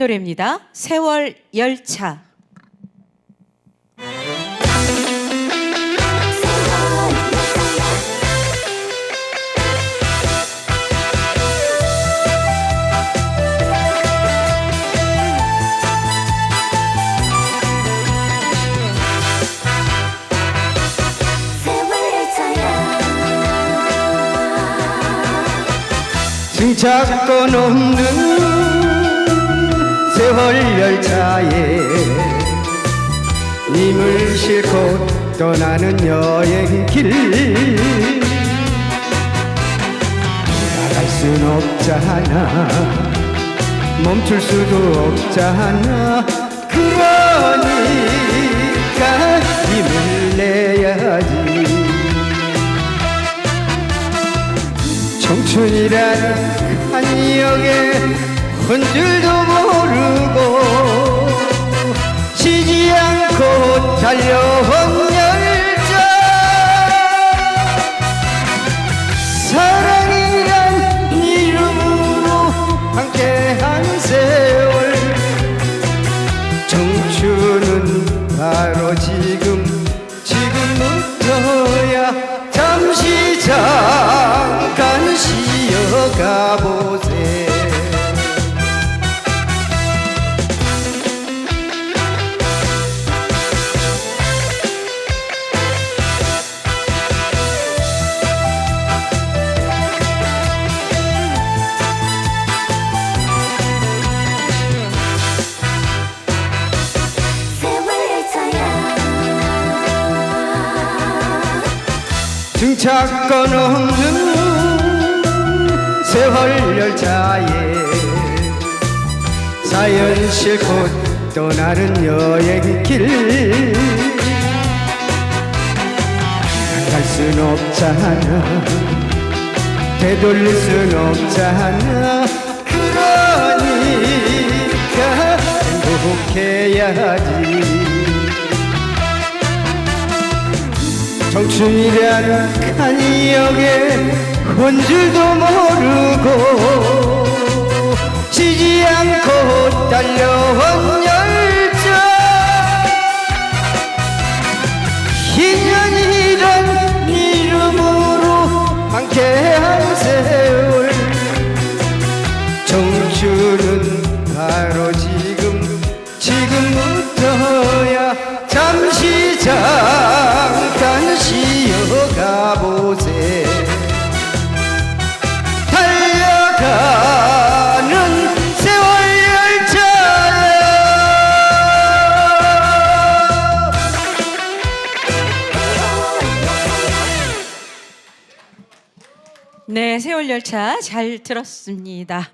노래입니다. 세월 열차. 승차권 없는 열차에 님을 싣고 떠나는 여행길. 나갈 순 없잖아. 멈출 수도 없잖아. 그러니까 힘을 내야지. 청춘이란 한 역에 혼줄도 모르고 않 등차권 없는 세월 열차에 사연 싣고 떠나는 여행길. 갈 순 없잖아. 되돌릴 순 없잖아. 그러니까 행복해야지 청춘이란 한역에 혼줄도 모르고 쉬지 않고 달려온 열차 희년이란 이름으로 함께한 세월. 청춘은 바로 지금 지금부터야 잠시 잠 네, 세월 열차 잘 들었습니다.